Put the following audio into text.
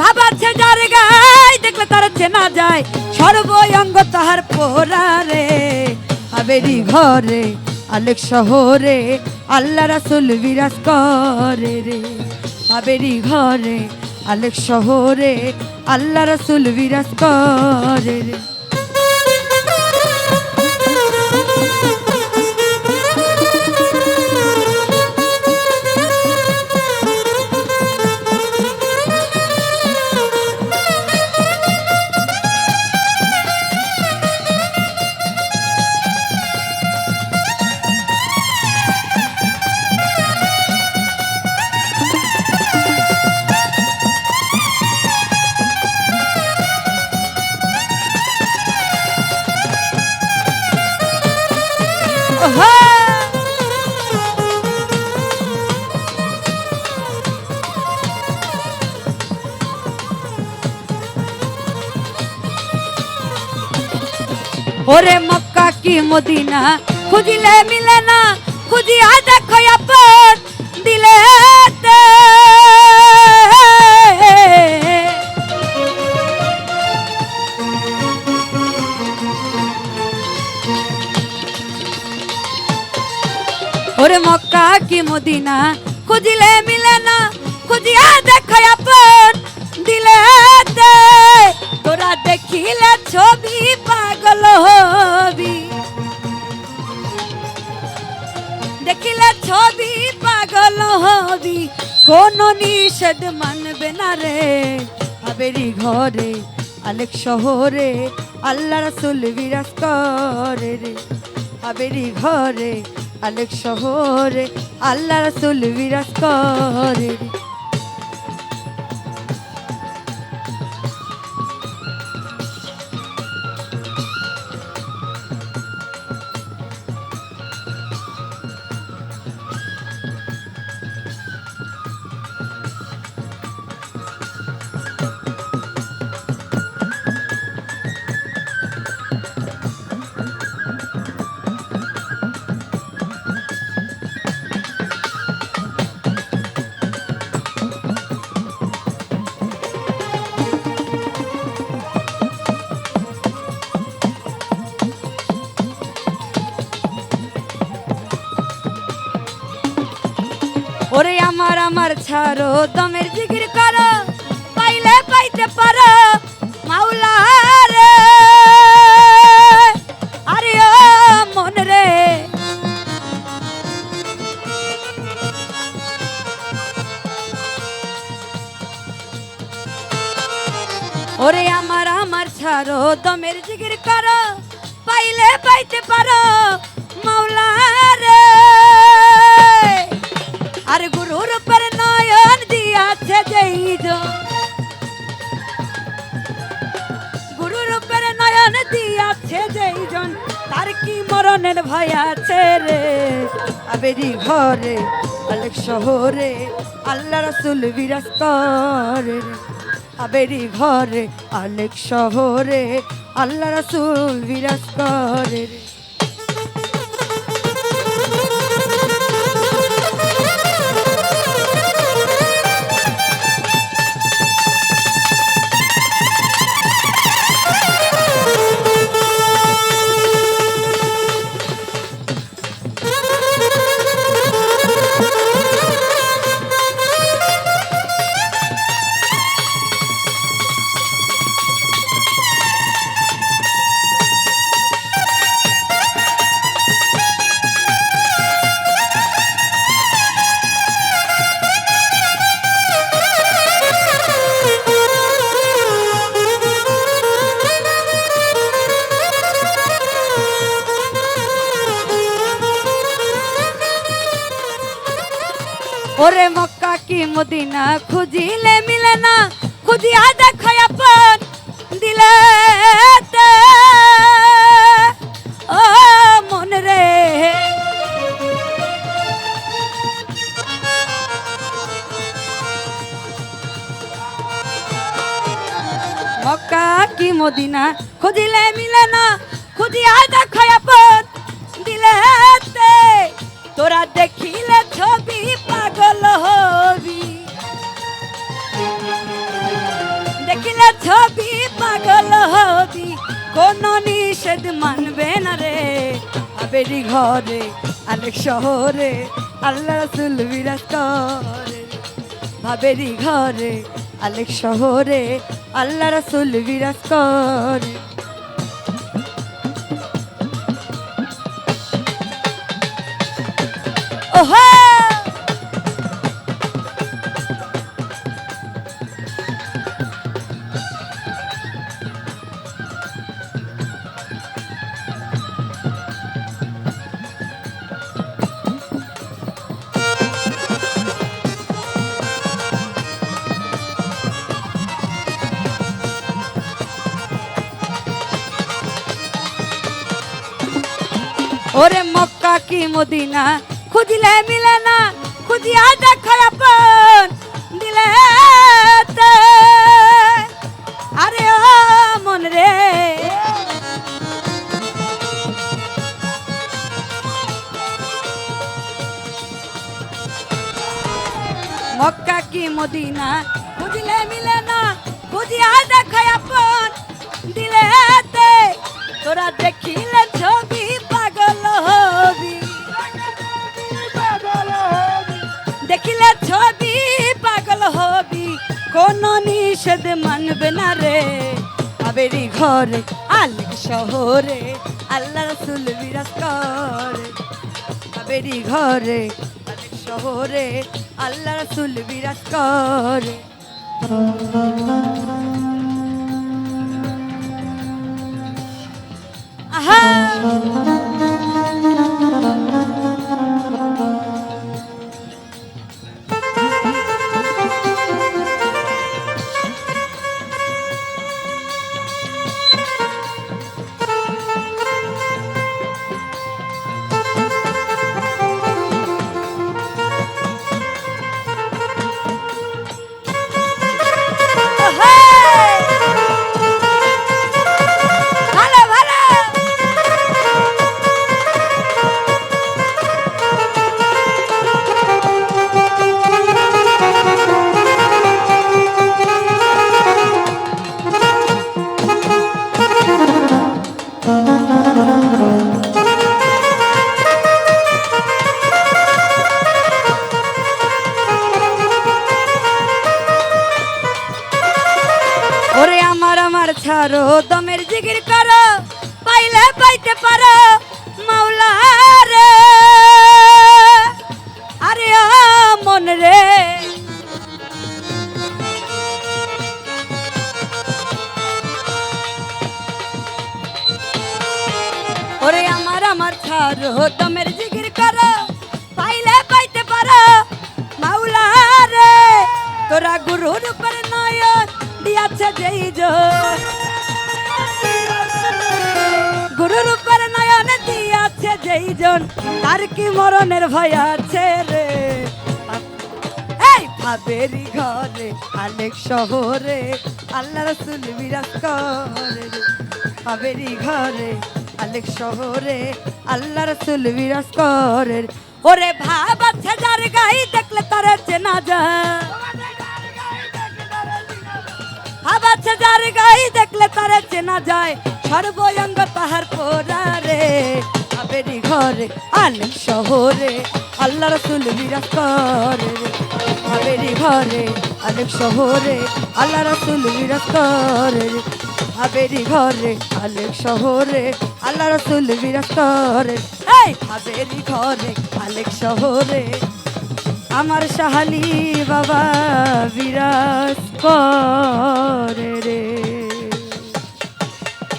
ভাবাচ্ছে যার গায়, দেখলে তার চেনা যায়। সর্বঙ্গ তাহার পোরারে হাবেরি ঘরে, আলেক শহরে, আল্লাহ রাসুল বিরাজ করে রে। হাবেরি ঘরে, আলেক শহরে, আল্লাহ রাসুল বিরাজ করে রে। ওহো! ওরে মক্কা কি মদিনা খুঁজিলে মিলে না খুঁজিয়া দেখো মানবে না রে। আবেরি ঘরে, আলেক শহরে, আল্লাহ রাসুল বিরাজ করে রে। আবেরি ঘরে, আলেক শহরে, আল্লাহ রাসুল বিরাজ করে রে। ওরে আমার ছাড়ো, দমের জিগির করো, পাইলে পাইতে পারো, মাওলা রে। আরে মন রে। ওরে আমার আমার ছাড়ো, দমের জিগির করো, পাইলে পাইতে পারো, মাওলা রে। আর গুরুর দিয়াছে যেই জন গুরুর উপর নয়ন দিয়াছে যেই জন, তার কি মরণের ভয় আছে রে? আবেরি ঘরে, আলেক শহরে, আল্লাহ রাসুল বিরাজ করে রে। আবেরি ঘরে, আলেক শহরে, আল্লাহ রাসুল বিরাজ রে। ওরে মক্কা কি মদিনা? খুঁজিলে মিলে না, খুঁজিয়া দেখো আপন দিলে ও মন রে। মক্কা কি মদিনা? খুঁজিলে মিলে না, খুঁজিয়া দেখো আপন দিলে তোরা ছবি পাগল হবি কোন নিষেধ মানবে না রে আবেরি ঘরে আলেক শহরে আল্লাহ রসুল বিরাজ করে ভাবেরি ঘরে আলেক শহরে আল্লাহ রসুল বিরাজ করে ওহো ওরে মক্কা কি মদিনা? খুঁজিলে মিলে না, খুঁজিয়া দেখো আপন। দিলে আরে ও মন রে। মক্কা কি মদিনা? খুঁজিলে মিলে না, খুঁজিয়া দেখো আপন। দিলে তোরা দেখিলে ছবি ছবি পাগল হবি, কোন নিষেধ মানবে না রে। আবেরি ঘরে, আলেক শহরে, আল্লাহ রসুল বিরাজ করে। আবেরি ঘরে, আলেক শহরে, আল্লাহ রসুল বিরাজ করে। আহা! ওরে আমার আমার ছাড়ো দমের জিগির তোরা গুরুর উপর নয়ন দিয়াছে যেই জোর গুরুর উপর নয়ন দিয়াছে যেই জন, তার কি মরণের ভয় আছে রে এই ভাবেরি ঘরে আলেক শহরে, আল্লাহ রসুল বিরাজ করে। ভাবেরি ঘরে আলেক শহরে, আল্লাহ রসুল বিরাজ করে। ওরে ভাব আছে যার গাই দেখলে তার চেনা যায় আবাছে যার গাই দেখলে তারে চেনা যায় সর্বয়ঙ্গ তাহার পোরারে, আবেরি ঘরে, আলেম শহরে আল্লাহ রসুল বিরাজ করে। আবেরি ঘরে, আলেম শহরে আল্লাহ রসুল বিরাজ করে। আবেরি ঘরে, আলেম শহরে আল্লাহ রসুল বিরাজ করে এই আবেরি ঘরে আলেক শহরে আমার সাহালি বাবা বিরাজ করে